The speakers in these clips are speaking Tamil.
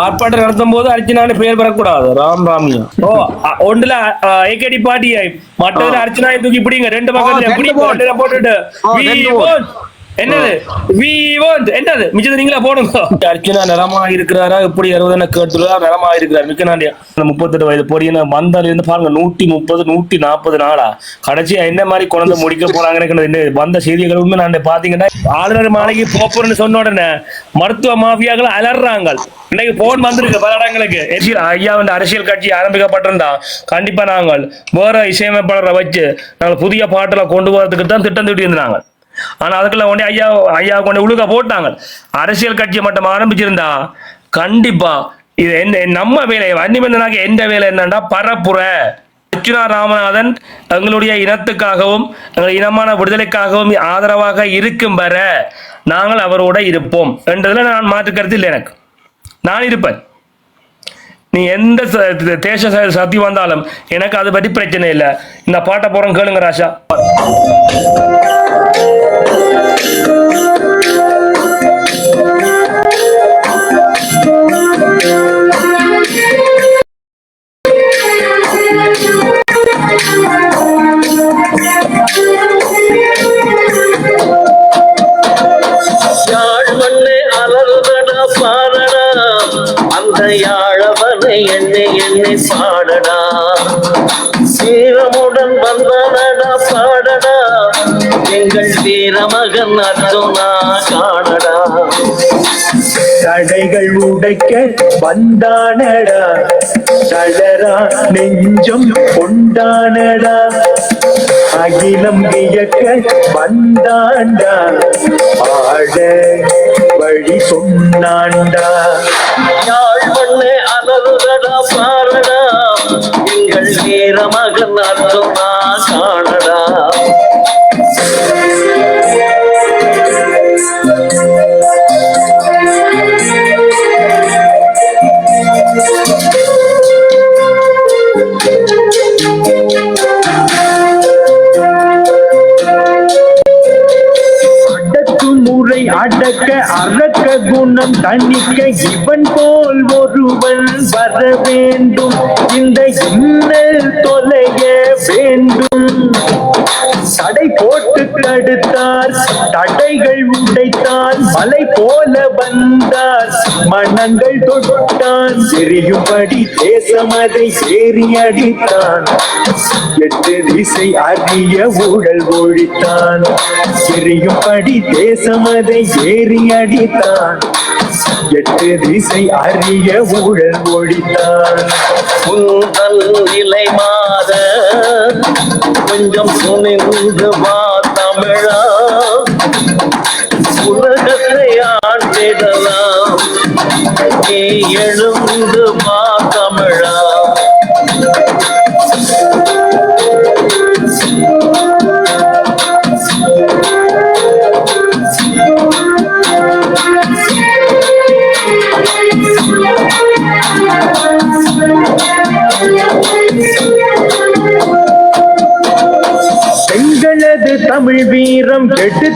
ஆர்ப்பாட்டம் நடத்தும் போது அர்ச்சனான்னு பேர் பெறக்கூடாது. ராம் ராமியா. ஓ ஒன்றுல ஏகேடி பாட்டியை மற்றதுல அர்ச்சனாயை தூக்கி பிடிங்க. ரெண்டு பக்கத்துல ரெண்டு பிடி vote. ரெண்டுல போட்டுட்டு. என்னது? We want. என்னது? மிச்சது நீங்களா போடுங்க. அர்ச்சனா நிலமா இருக்கிறாரா எப்படி அறுபதுன்னு கேட்டுள்ளா நிலமா இருக்கிறார் மிக்க நாண்டியா முப்பத்தெட்டு வயது பொடியின வந்தால இருந்து பாருங்க நூத்தி முப்பது நூத்தி நாற்பது நாளா. கடைசியா என்ன மாதிரி குழந்தை முடிக்க போறாங்கன்னு வந்த செய்திகள் உண்மை. நான் பாத்தீங்கன்னா ஆளுநர் மாலைக்கு போப்பர்னு சொன்ன உடனே மருத்துவ மாஃபியாக்கள் அலறாங்க. இன்னைக்கு போன் வந்திருக்கு பல இடங்களுக்கு. அரசியல் ஐயா வந்து அரசியல் கட்சி ஆரம்பிக்கப்பட்டிருந்தா. கண்டிப்பா நாங்கள் வேற இசையமைப்பாளரை வச்சு நாங்கள் புதிய பாட்டுல கொண்டு போறதுக்கு தான் திட்டம் திட்டி இருந்தாங்க ஆனால் அதுக்குள்ள உடனே ஐயா ஐயா கொண்டு உழுக போட்டாங்க. அரசியல் கட்சியை மட்டும் ஆரம்பிச்சிருந்தா கண்டிப்பா இது என்ன நம்ம வேலை வன்னிமந்தனாக எந்த வேலை என்னன்னா பரப்புற அர்ச்சுனா ராமநாதன் எங்களுடைய இனத்துக்காகவும் எங்கள் இனமான விடுதலைக்காகவும் ஆதரவாக இருக்கும் வர நாங்கள் அவரோட இருப்போம். என்றதுல நான் மாற்றுக்கிறது இல்லை எனக்கு. நான் இருப்பேன். நீ எந்த தேச சக்தி வந்தாலும் எனக்கு அதை பற்றி பிரச்சனை இல்லை. இந்த பாட்டை போகிறோம் கேளுங்க ராஷா சீரமுடன் வந்தனடா பாடடா. எங்கள் வீரமகன் அர்ஜுனா காணடா. தடைகள் உடைக்க வந்தானடா. தளரா நெஞ்சம் கொண்டானடா. அகிலம் வியக்க வந்தாண்டா. ஆட வழி சொன்னாண்டா. யாழ் மண்ணே அலறுதடா பாடடா எங்கள் வீரமகன் அர்ஜுனா காணடா. அடக்க அறக்க குணம் தணிக்க இவன் போல் ஒருவன் வர வேண்டும். இந்த இன்னல் தொலைய வேண்டும். தடை போட்டு தடுத்தார் தடைகள் உடைத்தார் மலை போல வந்தார் மனங்கள் தொட்டான் தெரியும்படி தேசமதை சேரி அடித்தான். எட்டு திசை அறிய ஊழல் ஒழித்தான். தெரியும்படி தேசமதை ஏறி அடித்தான். எட்டு திசை அறிய ஊழல் ஒழித்தான் உங்கள் நிலை மாற கொஞ்சம் சுனிந்து வா தமிழா. உலகத்தை ஆண்டிடலாம். நீ எழு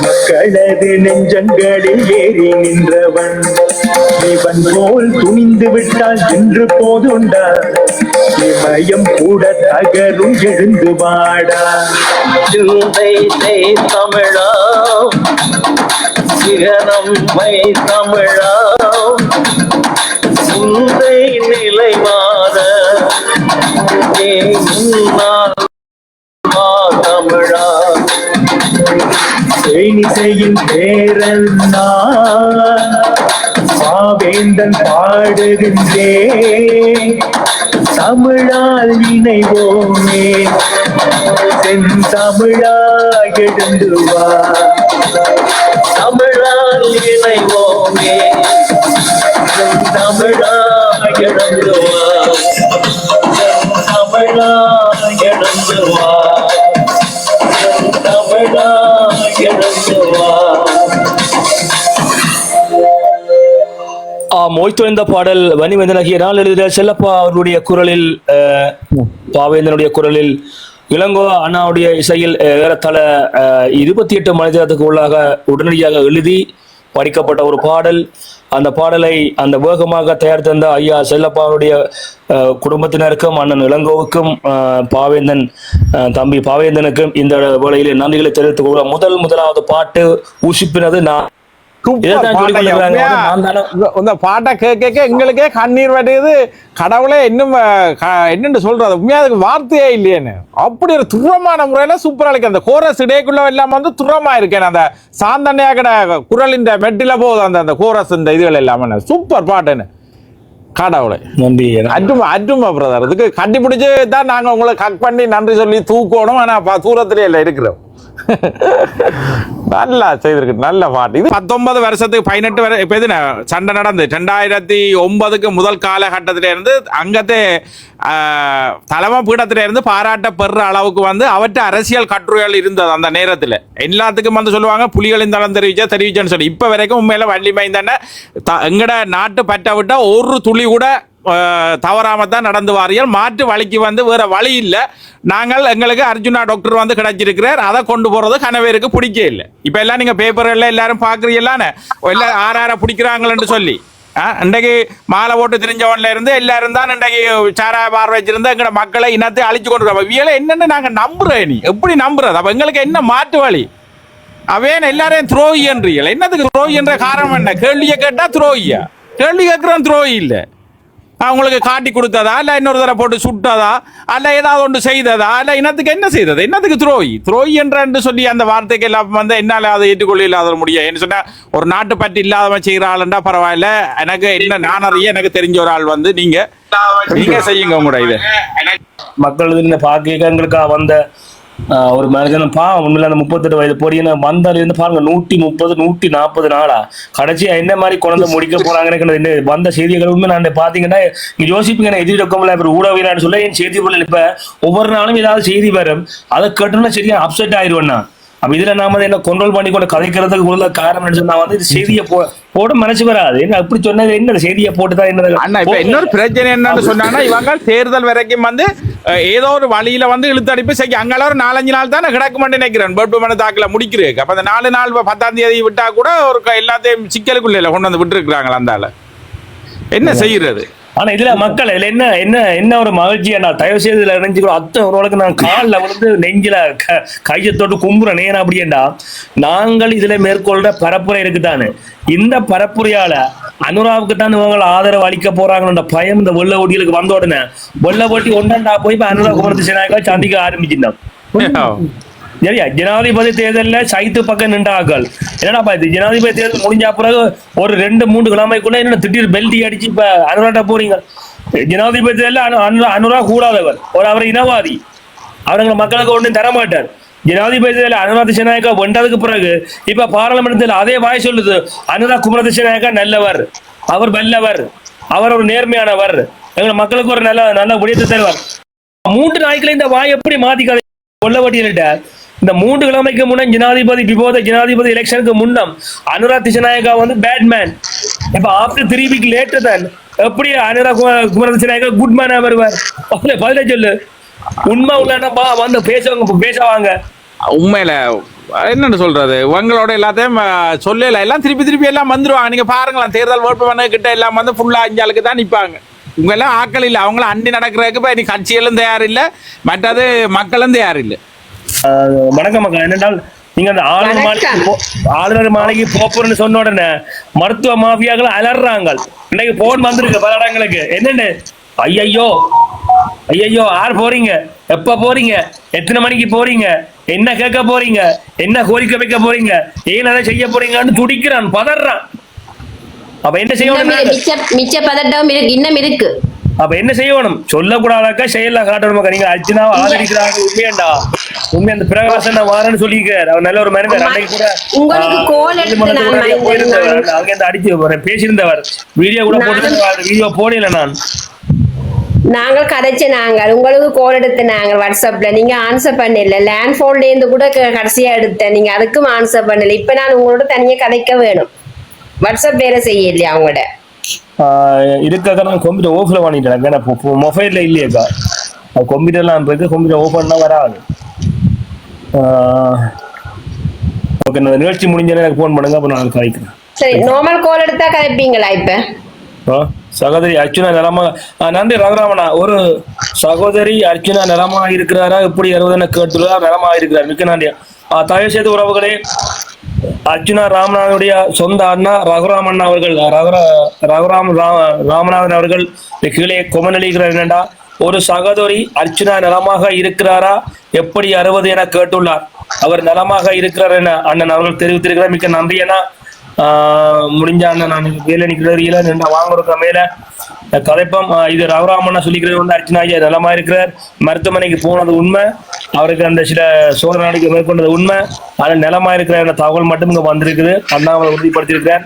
மக்களது நெஞ்சங்களில் ஏறி நின்றவன். இவன் போல் துணிந்து விட்டால் என்று போதுண்டா. இமயம் கூட தகரும் எழுந்து வாடா. தமிழா. சிகரம் வை தமிழா. சிந்தை நிலை மாற. தமிழா. தேனிசையின் பேரன் நான் பாவேந்தன் பாடுகின்றே. தமிழால் இணைவோமே செந்தமிழா எழுந்து வா தமிழால் இணைவோமே தமிழா எழுந்துவா தமிழா மொய்த்தொழிந்த பாடல் வனிவேந்தனாகிய நாள் எழுதிய செல்லப்பா அவர்களுடைய குரலில் பாவேந்தனுடைய குரலில் இளங்கோ அண்ணாவுடைய இசையில் ஏறத்தாழ இருபத்தி எட்டு மனிதத்துக்கு உள்ளாக உடனடியாக எழுதி படிக்கப்பட்ட ஒரு பாடல். அந்த பாடலை அந்த வேகமாக தயார் தந்த ஐயா செல்லப்பாவுடைய குடும்பத்தினருக்கும் அண்ணன் இளங்கோவுக்கும் பாவேந்தன் தம்பி பாவேந்தனுக்கும் இந்த வேளையிலே நன்றிகளை தெரிவித்துக் கொள்ள முதல் முதலாவது பாட்டு ஊசிப்பினது நான். இந்த- இந்த பாட்டை கேட்க எங்களுக்கே கண்ணீர் வருது கடவுளே இன்னும் என்னன்னு சொல்றது? உண்மையா அதுக்கு வார்த்தையே இல்லையேன்னு. அப்படி ஒரு துரமான முறையில சூப்பரா இருக்கு. அந்த கோரஸ் இடைக்குள்ள எல்லாம் வந்து துரமா இருக்கேன் அந்த சாந்தனையா கிட குரலின் மெட்டில போகுது அந்த அந்த கோரஸ் இந்த இதுகள் எல்லாமே சூப்பர் பாட்டுன்னு. கடவுளே. நன்றி அட்டுமா அட்டுமா பிரதர் இதுக்கு கட்டி பிடிச்சு தான் நாங்க உங்களை கட் பண்ணி நன்றி சொல்லி தூக்கணும். ஆனா பா- தூரத்திலே இல்லை இருக்கிறோம். நல்லா செய்திருக்கு. நல்ல பாட்டு. இது பத்தொன்பது வருஷத்துக்கு பதினெட்டு வரை இப்போ இது ந- சண்டை நடந்து. ரெண்டாயிரத்தி ஒன்பதுக்கு முதல் காலகட்டத்தில இருந்து அங்கத்தே தலைமை பீடத்தில இருந்து பாராட்ட பெறுற அளவுக்கு வந்து அவற்ற அரசியல் கட்டுரைகள் இருந்தது அந்த நேரத்தில். எல்லாத்துக்கும் வந்து சொல்லுவாங்க புலிகளின் தளம் தெரிவிச்சா தெரிவிச்சேன்னு சொல்லி. இப்போ வரைக்கும் உண்மையில வள்ளிமை தானே எங்கட நாட்டு பற்ற விட்டா ஒரு துளி கூட தவறாமல் தான் நடந்து வாரியல். மாற்று வழிக்கு வந்து வேறு வழி இல்லை. நாங்கள் எங்களுக்கு அர்ஜுனா டாக்டர் வந்து கிடைச்சிருக்கிறார். அதை கொண்டு போகிறது கனவேருக்கு பிடிக்க இல்லை. இப்போ எல்லாம் நீங்கள் பேப்பர்ல எல்லாரும் பாக்குறீங்களான்னு எல்லாம் ஆற ஆற பிடிக்கிறாங்களன்னு சொல்லி. ஆ, இன்றைக்கு மாலை போட்டு தெரிஞ்சவன்ல இருந்து எல்லாரும் தான் இன்றைக்கு சாராய பார் வச்சிருந்தா எங்களோட மக்களை இனத்தை அழிச்சு கொண்டு இருக்கோம் இவியலை என்னென்னு நாங்கள் நம்புறோம் நீ எப்படி நம்புறது? அப்போ எங்களுக்கு என்ன மாற்று வழி? அவன் எல்லாரையும் துரோகி என்னத்துக்கு என்னதுக்கு துரோகி என்ற காரணம் என்ன? கேள்வியை கேட்டால் துரோகியா? கேள்வி கேட்குறோம் துரோகி இல்லை. அவங்களுக்கு காட்டி கொடுத்ததா? இல்ல இன்னொரு தடவை போட்டு சுட்டதா? அல்ல ஏதாவது ஒன்று செய்ததா? இல்ல இனத்துக்கு என்ன செய்தது? என்னத்துக்கு துரோகி? துரோகி என்று சொல்லி அந்த வார்த்தைக்கு எல்லாம் வந்து என்னால அதை ஏற்றுக்கொள்ள இல்லாத முடியும். என்ன சொன்னா ஒரு நாட்டு பற்றி இல்லாதவன் செய்கிற ஆளுண்டா பரவாயில்ல. எனக்கு என்ன நான் அறிய எனக்கு தெரிஞ்ச ஒரு ஆள் வந்து நீங்க நீங்க செய்யுங்க உங்களோட இது. மக்கள் இந்த பாக்கியங்களுக்காக வந்த ஒரு மனிதனும் பா உண்மையில அந்த முப்பத்தெட்டு வயது பொடியன வந்தால இருந்து பாருங்க நூத்தி முப்பது நூத்தி நாற்பது நாளா? கடைசியா என்ன மாதிரி குழந்தை முடிக்க போறாங்கன்னு எனக்கு வந்த செய்திகள் உண்மை. நான் பாத்தீங்கன்னா நீங்க யோசிப்பீங்க நான் எதிரி ரொக்கமில்ல இப்ப ஊடகவியலான்னு சொல்ல என் செய்தி பொருள் இப்ப ஒவ்வொரு நாளும் ஏதாவது செய்தி வரும். அதை கேட்டோம்னா சரியா அப்செட் ஆயிடுவேன் நான். அப்ப இதுல நாம என்ன கண்ட்ரோல் பண்ணி கொண்டு கதைக்கிறதுக்கு உள்ள காரணம் என்ன சொன்னா வந்து இது செய்தியை போ போட மனசு வராது. என்ன அப்படி சொன்னது என்ன? செய்தியை போட்டுதான் அண்ணா இப்ப என்ன இன்னொரு பிரச்சனை என்னன்னு சொன்னாங்கன்னா இவங்க தேர்தல் வரைக்கும் வந்து ஏதோ ஒரு வழியில வந்து இழுத்தடிப்பு செய்ய அங்கெல்லாம் ஒரு நாலஞ்சு நாள் தானே கிடக்குமென்னு நினைக்கிறேன். வேட்புமனு தாக்கல முடிக்கிறேன் அப்ப அந்த நாலு நாள் பத்தாம் தேதி விட்டா கூட ஒரு எல்லாத்தையும் சிக்கலுக்குள்ள இல்ல கொண்டு வந்து விட்டு இருக்கிறாங்களா அந்த என்ன செய்யறது? ஆனா இதுல மக்கள் இதுல என்ன என்ன என்ன ஒரு மகிழ்ச்சியா நான் தயவு செய்து இதுல இணைஞ்சுக்கோ அத்தனை உறவுகளுக்கு நான் காலில் விழுந்து நெஞ்சில க- கையை தொட்டு கும்புறேன் ஏன் அப்படியேண்டா நாங்கள் இதுல மேற்கொள்ற பரப்புரை இருக்குதானு இந்த பரப்புரையால அனுராவுக்கு தான் இவங்க ஆதரவு அளிக்க போறாங்கன்ற பயம் இந்த வெள்ள ஓட்டிகளுக்கு வந்த உடனே வெள்ள ஓட்டி ஒன்றா போய் இப்ப அனுராக் குமரதிசனாக சந்திக்க ஆரம்பிச்சிருந்தான். சரியா? ஜனாதிபதி தேர்தலில் சைத்து பக்கம் நின்றார்கள். என்னடா இது? ஜனாதிபதி தேர்தல் முடிஞ்ச பிறகு ஒரு ரெண்டு மூன்று கிழமைக்குள்ள என்ன திடீர் பெல்டி அடிச்சு இப்ப அனுராட்ட போறீங்க? ஜனாதிபதி தேர்தலில் அனு- அனு- அனுரா கூடாதவர். ஒரு அவர் இனவாதி. அவருங்களை மக்களுக்கு ஒன்றும் தர மாட்டார் ஜனாதிபதி தேர்தலில் அனுராத் திசநாயக்கா வென்றதுக்கு பிறகு இப்ப பாராளுமன்றத்தில் அதே வாய் சொல்லுது. அனுராக் குமர திசநாயக்கா நல்லவர். அவர் வல்லவர். அவர் ஒரு நேர்மையானவர். எங்க மக்களுக்கு ஒரு நல்ல நல்ல விடயத்தை தருவார். மூன்று நாய்களை இந்த வாய் எப்படி மாத்திக்காத கொல்லவட்டியிட்ட இந்த மூன்று கிழமைக்கு முன்ன ஜனாதிபதி விபோத ஜனாதிபதி எலெக்ஷனுக்கு முன்னம் அனுராக் திசநாயகா வந்து பேட்மேன். இப்ப ஆஃப்டர் த்ரீ வீக் லேட்டர் தான் எப்படி அனுராக் குமார- திசநாயகா குட் மேனா வருவார்? பதில சொல்லு. உண்மை உள்ளனப்பா வந்து பேசுவாங்க பேசுவாங்க. உண்மையில என்னென்னு சொல்றது? உங்களோட எல்லாத்தையும் சொல்லல எல்லாம் திருப்பி திருப்பி எல்லாம் வந்துருவாங்க. நீங்க பாருங்களேன் தேர்தல் வேட்புமனு கிட்ட எல்லாம் வந்து ஃபுல்லா அஞ்சாளுக்கு தான் நிப்பாங்க. உங்க எல்லாம் ஆக்கள் இல்லை. அவங்கள அண்டி நடக்கிறதுக்கு இப்ப நீ கட்சிகளும் தயாரில்லை. மற்றது மக்களும் தயாரில்லை. வணக்கம் மக்கள். என்னென்றால் நீங்க அந்த ஆளுநர் மாளிகை ஆளுநர் மாளிகை போப்போர்னு சொன்ன உடனே மருத்துவ மாஃபியாக்கள் அலறாங்க இன்னைக்கு போன் வந்திருக்கு பல இடங்களுக்கு. என்னன்னு? ஐயையோ. ஐயையோ யார் போறீங்க? எப்ப போறீங்க? எத்தனை மணிக்கு போறீங்க? என்ன கேட்க போறீங்க? என்ன கோரிக்கை வைக்க போறீங்க? ஏன் அதை செய்ய போறீங்கன்னு துடிக்கிறான் பதறான். அப்ப என்ன செய்யணும் மிச்ச பதட்டம் இன்னும் இருக்கு. அப்ப என்ன செய்யணும்? சொல்லக்கூடாதாக்கா செயல்ல காட்டணும் நீங்க அர்ச்சனாவை ஆதரிக்கிறாங்க உண்மையாண்டா? உண்மை அந்த பிரகாசன் நான் வாரேன்னு சொல்லியிருக்காரு. அவர் நல்ல ஒரு மனிதர். அன்னைக்கு கூட போயிருந்தவர். அங்க இருந்து அடிச்சு பேசியிருந்தவர். வீடியோ கூட போட்டு வீடியோ போடல நான். நாங்கள் கதைச்ச நாங்கள். உங்களுக்கு கோல் எடுத்த நாங்கள் வாட்ஸ்அப்ல நீங்க ஆன்சர் பண்ணல. லேண்ட் போன்ல இருந்து கூட கடைசியா எடுத்தேன். நீங்க அதுக்கும் ஆன்சர் பண்ணல. இப்ப நான் உங்களோட தனியா கதைக்க வேணும். வாட்ஸ்அப் வேற செய்யலையா அவங்களோட இருக்காக்கா நான் கம்ப்யூட்டர் ஓஃபில் பண்ணிட்டேன் ஏன்னா மொபைலில் இல்லையேக்கா. கம்ப்யூட்டர்லாம் இருக்கு கம்ப்யூட்டர் ஓப்பன் பண்ணால் வராது. ஓகே இந்த நிகழ்ச்சி முடிஞ்சோடனே எனக்கு ஃபோன் பண்ணுங்க அப்போ நான் கழிக்கிறேன். சரி நார்மல் கால் எடுத்தா கதைப்பீங்களா இப்ப? சகோதரி அர்ச்சுனா நலமா நன்றி ரகுராமனா ஒரு சகோதரி அர்ச்சுனா நலமா இருக்கிறாரா? எப்படி வருவதென கேட்டுள்ளார்? நலமா இருக்கிறார். மிக்க நன்றி. தயவு செய்து உறவுகளே அர்ஜுனா ராமநாதனுடைய சொந்த அண்ணா ரகுராம் அண்ணா அவர்கள் ரகுராம் ராமநாதன் அவர்கள் கீழே கொமன் எழுகிறார் ஒரு சகோதரி அர்ச்சுனா நலமாக இருக்கிறாரா? எப்படி அறுபது என கேட்டுள்ளார். அவர் நலமாக இருக்கிறார் என அண்ணன் அவர்கள் தெரிவித்திருக்கிறார். மிக்க நன்றி ஆஹ் முடிஞ்ச அண்ணன் நான் வேலை நிற்கிறீங்களா நின்று வாங்குறதுக்கு மேல. கதைப்பம் இது ரகுராமண்ணா சொல்லிக்கிறது வந்து அர்ச்சனா ஐயா நலமா இருக்கிறார். மருத்துவமனைக்கு போனது உண்மை. அவருக்கு அந்த சில சோதனை மேற்கொண்டது உண்மை. ஆனால் நிலமா இருக்கிற தகவல் மட்டும் இங்க வந்திருக்குது. அண்ணாவை உறுதிப்படுத்தியிருக்கிறார்.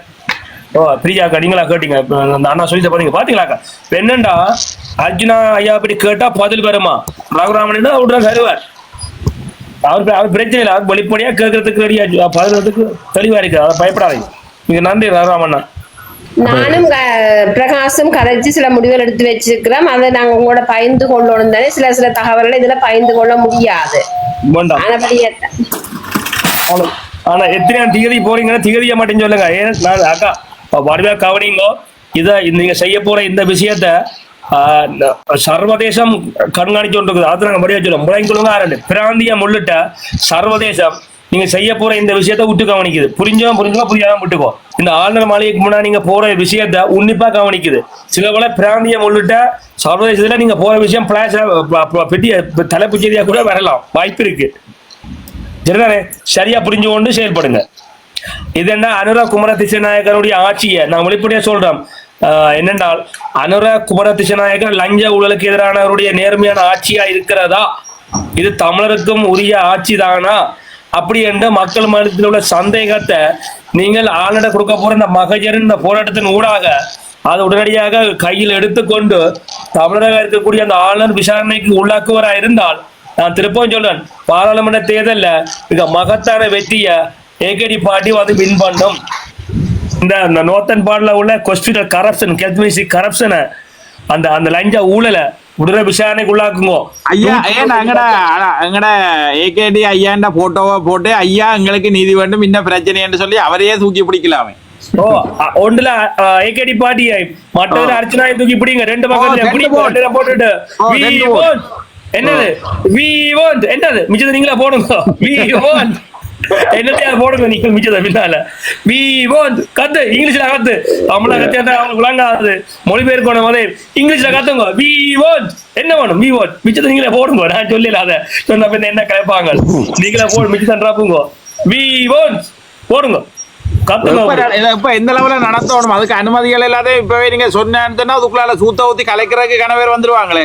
ஓ பிரியாக்கா நீங்களா கேட்டீங்க? அந்த அண்ணா சொல்லி பாத்தீங்க பாத்தீங்களாக்கா என்னண்டா? அர்ஜுனா ஐயா அப்படி கேட்டா பதில் வருமா? ரகுராமன் அவருடன் அவரு வருவார்? அவர் அவர் பிரச்சனை இல்லை. அவர் வெளிப்படையா கேட்கறதுக்கு ரெடியா பதினத்துக்கு தெளிவா இருக்கு. அதை பயப்படாதீங்க. நீங்க நன்றி ரகுராமண்ணா. நானும் பிரகாசும் கதைச்சு சில முடிவுகள் எடுத்து வச்சிருக்கிறோம். அதை நாங்க உங்களோட பகிர்ந்து கொள்ளணும் தானே சில சில தகவல்களை இதுல பகிர்ந்து கொள்ள முடியாது. ஆனா எத்தனை திகதி போறீங்கன்னா திகதிய மட்டும் சொல்லுங்க. ஏன் நான் அக்கா வடிவா கவனிங்கோ இத நீங்க செய்ய போற இந்த விஷயத்த சர்வதேசம் கண்காணிச்சு கொண்டிருக்குது. அது நாங்க படியா சொல்லுவோம் பிராந்தியம் உள்ளிட்ட சர்வதேசம் நீங்க செய்ய போற இந்த விஷயத்த விட்டு கவனிக்குது. புரிஞ்சவன் புரிஞ்சவன் புரியாத விட்டுக்கோ. இந்த ஆளுநர் மாளிகைக்கு முன்னாடி நீங்க போற விஷயத்த உன்னிப்பா கவனிக்குது. சில போல பிராந்தியம் உள்ளிட்ட சர்வதேசத்துல நீங்க போற விஷயம் பிளாஷ் பெட்டி தலைப்பு செய்தியா கூட வரலாம். வாய்ப்பு இருக்கு. சரிதானே? சரியா புரிஞ்சு கொண்டு செயல்படுங்க. இது என்ன அனுரா குமர திசநாயகருடைய ஆட்சியை நான் வெளிப்படையா சொல்றேன். என்னென்றால் அனுரா குமர திசநாயகர் லஞ்ச ஊழலுக்கு எதிரானவருடைய நேர்மையான ஆட்சியா இருக்கிறதா? இது தமிழருக்கும் உரிய ஆட்சி தானா? அப்படி என்ற மக்கள் மனத்தில் உள்ள சந்தேகத்தை நீங்கள் ஆளுநட கொடுக்க போற இந்த மகஜரின் இந்த போராட்டத்தின் ஊடாக அதை உடனடியாக கையில் எடுத்துக்கொண்டு தமிழக இருக்கக்கூடிய அந்த ஆளுநர் விசாரணைக்கு உள்ளாக்குவரா இருந்தால் நான் திருப்பவும் சொல்றேன் பாராளுமன்ற தேர்தலில் மிக மகத்தான வெற்றியை ஏகடி பார்ட்டி வந்து வின் பண்ணும். இந்த நோத்தன் பாடல உள்ள கொஸ்டின் கரப்ஷன் கெல்த்மிசி கரப்ஷனை அந்த அந்த லஞ்ச ஊழலை உடனே விசாரணைக்கு உள்ளாக்குங்கோ ஐயா ஏன் எங்கட எங்கட ஏகேடி ஐயாண்ட போட்டோவை போட்டு ஐயா எங்களுக்கு நீதி வேண்டும் இன்னும் பிரச்சனைன்னு சொல்லி அவரையே தூக்கி பிடிக்கலாமே ஓ ஒன்றுல ஏகேடி பார்ட்டி மற்றதுல அர்ச்சனா தூக்கி பிடிங்க ரெண்டு பக்கத்துல போட்டுட்டு. என்னது வி என்னது மிச்சத்தை நீங்களா போடுங்க வி என்னத்தையா போடுங்க நீங்க மிச்சத்தை பின்னால. வி want கத்து இங்கிலீஷ்ல கத்து. தமிழ்ல கத்து அவங்களுக்கு விளங்காது. மொழிபெயர்க்கணும் போதே இங்கிலீஷ்ல கத்துங்க. வி want என்ன வேணும்? வி want மிச்சத்தை நீங்களே போடுங்க. நான் சொல்லல அதை. சொன்ன பின்ன என்ன கேட்பாங்க? நீங்களே போடு மிச்சத்தை ராப்புங்க வி want போடுங்க. இப்ப எந்த லெவல நடத்தணும்? அதுக்கு அனுமதிகள் இல்லாத இப்பவே நீங்க சொன்னா அதுக்குள்ளால சூத்த ஊத்தி கலைக்கிறதுக்கு கணவர் வந்துருவாங்களே.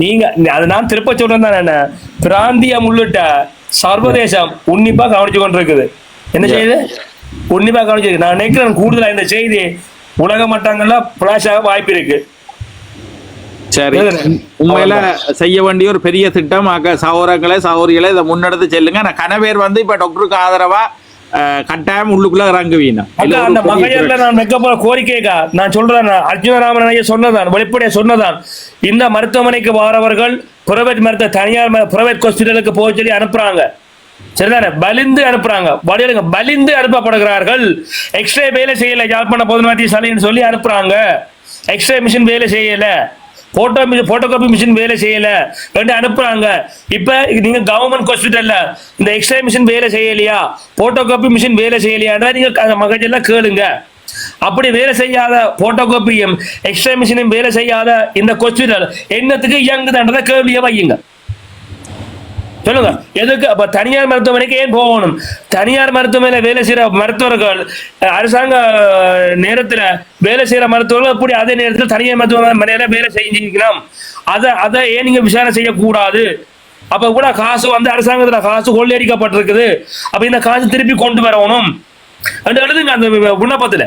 நீங்க அது நான் திருப்ப சொல்றேன் தான் பிராந்தியம் உள்ளிட்ட சர்வதேசம் உன்னிப்பா கவனிச்சு கொண்டிருக்குது. என்ன செய்யுது? உன்னிப்பா கவனிச்சு நான் நினைக்கிறேன் கூடுதலா இந்த செய்தி உலக மட்டங்கள்ல பிளாஷ் ஆக வாய்ப்பு இருக்கு. சரி. உண்மையில செய்ய வேண்டிய ஒரு பெரிய திட்டம் அக்க சகோதரங்களை சகோதரிகளை இதை முன்னெடுத்து செல்லுங்க. நான் கணவர் வந்து இப்ப டாக்டருக்கு ஆதரவா கட்டாயம் உள்ளுக்குள்ள இறங்குவீங்க அந்த மகையர்ல நான் வைக்க கோரிக்கைக்கா நான் சொல்றேன் அர்ஜுனராமன் ஐயா சொன்னதான் வெளிப்படையா சொன்னதான் இந்த மருத்துவமனைக்கு வரவர்கள் பிரைவேட் மருத்துவ தனியார் பிரைவேட் ஹாஸ்பிட்டலுக்கு போக சொல்லி அனுப்புறாங்க. சரிதானே? பலிந்து அனுப்புறாங்க. வடிவலுங்க பலிந்து அனுப்பப்படுகிறார்கள். எக்ஸ்ரே வேலை செய்யல யாழ்ப்பாண பொதுநாட்டிய சலைன்னு சொல்லி அனுப்புறாங்க. எக்ஸ்ரே மிஷின் வேலை செய்யல. போட்டோ போட்டோ காப்பி மிஷின் வேலை செய்யல. ரெண்டு அனுப்புறாங்க. இப்ப நீங்க கவர்மெண்ட் ஹாஸ்பிட்டல்ல இந்த எக்ஸ்ரே மிஷின் வேலை செய்யலையா? போட்டோ காப்பி மிஷின் வேலை செய்யலையான்றா நீங்க அந்த மகஜெல்லாம் கேளுங்க. அப்படி வேலை செய்யாத போட்டோ காப்பியும் எக்ஸ்ரே மிஷினும் வேலை செய்யாத இந்த ஹாஸ்பிட்டல் என்னத்துக்கு இயங்குதுன்றதை கேள்வியை வையுங்க. சொல்லுங்க. எதுக்கு? அப்ப தனியார் மருத்துவமனைக்கு ஏன் போகணும்? தனியார் மருத்துவமனையில வேலை செய்யற மருத்துவர்கள் அரசாங்க நேரத்துல வேலை செய்யற மருத்துவர்கள் எப்படி அதே நேரத்தில் தனியார் மருத்துவமனையில வேலை செஞ்சிருக்கலாம்? அதை அதை ஏன் நீங்க விசாரணை செய்யக்கூடாது? அப்ப கூட காசு வந்து அரசாங்கத்துல காசு கொள்ளையடிக்கப்பட்டிருக்குது. அப்ப இந்த காசு திருப்பி கொண்டு வரணும். அது எழுதுங்க அந்த விண்ணப்பத்துல.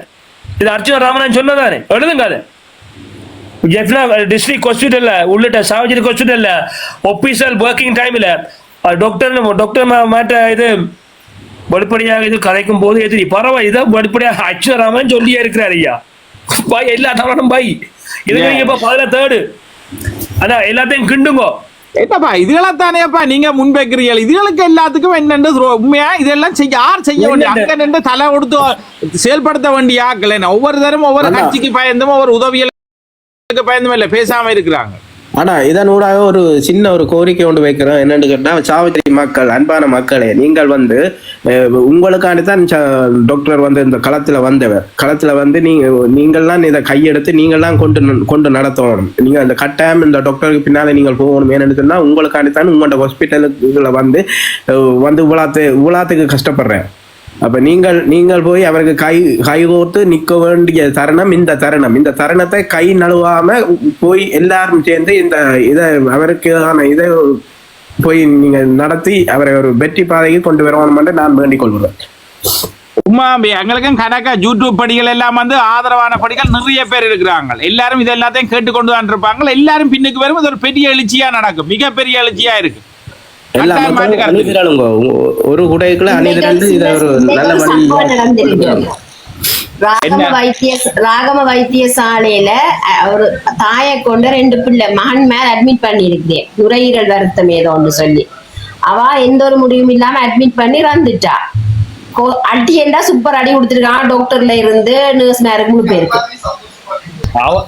இது அர்ச்சுன ராமன் சொன்னதானே? எழுதுங்க அதை. ஜெஃப்னா டிஸ்ட்ரிக்ட் ஹாஸ்பிட்டல்ல உள்ளிட்ட சாவஜரி ஹாஸ்பிட்டல்ல ஒபிஷியல் ஒர்க்கிங் டைம்ல டாக்டர் டாக்டர் மாட்ட இது வெளிப்படையாக இது கதைக்கும் போது எதிரி பரவாயில்ல இதை வெளிப்படையாக அச்சுராமன் சொல்லியே இருக்கிறார் ஐயா. பாய் எல்லா தவறும் பாய். நீங்க இப்ப பதில தேடு அதான் எல்லாத்தையும் கிண்டுங்கோ. என்னப்பா இதுகளைத்தானேப்பா நீங்க முன்வைக்கிறீர்கள் இதுகளுக்கு எல்லாத்துக்கும் என்னென்று உண்மையா? இதெல்லாம் செய்ய யார் செய்ய வேண்டிய? அங்க நின்று தலை கொடுத்து செயல்படுத்த வேண்டிய என்ன ஒவ்வொரு தரம் ஒவ்வொரு. கட்சிக்கு பயந்தும் ஒவ்வொரு உதவிகளுக்கு பயந்தும் இல்ல பேசாம இருக்கிறாங்க. ஆனா இதன் ஊடாக ஒரு சின்ன ஒரு கோரிக்கை ஒன்று வைக்கிறோம் என்னன்னு கேட்டா சாவித்திரி மக்கள் அன்பான மக்களே நீங்கள் வந்து உங்களுக்காண்டி தான் டாக்டர் வந்து இந்த களத்துல வந்தவர். களத்துல வந்து நீங்க நீங்கள்லாம் இதை கையெடுத்து நீங்கள்லாம் கொண்டு கொண்டு நடத்தணும். நீங்க அந்த கட்டாயம் இந்த டாக்டருக்கு பின்னால் நீங்கள் போகணும். ஏன்னு சொன்னா உங்களுக்காண்டி தான் உங்களோட ஹாஸ்பிட்டலுக்குள்ள வந்து வந்து உலாத்து இவ்வளாத்துக்கு கஷ்டப்படுறேன். அப்ப நீங்கள் நீங்கள் போய் அவருக்கு கை கை கோர்த்து நிக்க வேண்டிய தருணம் இந்த தருணம். இந்த தருணத்தை கை நழுவாம போய் எல்லாரும் சேர்ந்து இந்த இதை அவருக்கான இதை போய் நீங்க நடத்தி அவரை ஒரு வெற்றி பாதைக்கு கொண்டு வரணும் என்று நான் வேண்டிக் கொள்கிறேன். உமா எங்களுக்கும் கணக்கா யூடியூப் படிகள் எல்லாம் வந்து ஆதரவான படிகள் நிறைய பேர் இருக்கிறாங்க. எல்லாரும் இது எல்லாத்தையும் கேட்டுக்கொண்டு தான் இருப்பாங்க. எல்லாரும் பின்னுக்கு வரும் இது ஒரு பெரிய எழுச்சியா நடக்கும். மிகப்பெரிய எழுச்சியா இருக்கு. எல்லா மக்களும். அணிதிரளுங்க ஒரு குடைக்குள்ள அணிதிரண்டு இதை ஒரு நல்ல வழி ராகம? வைத்திய ராகம வைத்தியசாலையில ஒரு தாயை கொண்டு ரெண்டு பிள்ளை மகன் மேல அட்மிட் பண்ணி இருக்கிறேன் நுரையீரல் வருத்தம் ஏதோ ஒன்று சொல்லி. அவ எந்த ஒரு முடிவும் இல்லாம அட்மிட் பண்ணி இறந்துட்டா. கோ- அடி என்றா சூப்பர் அடி கொடுத்துருக்கான். டாக்டர்ல இருந்து நர்ஸ் மேருக்கு மூணு பேருக்கு.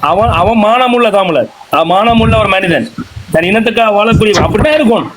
அவன் அவன் மானமுள்ள அவன் மானமுள்ள ஒரு மனிதன். தன் இனத்துக்காக வாழக்கூடிய அப்படிதான் இருக்கும்.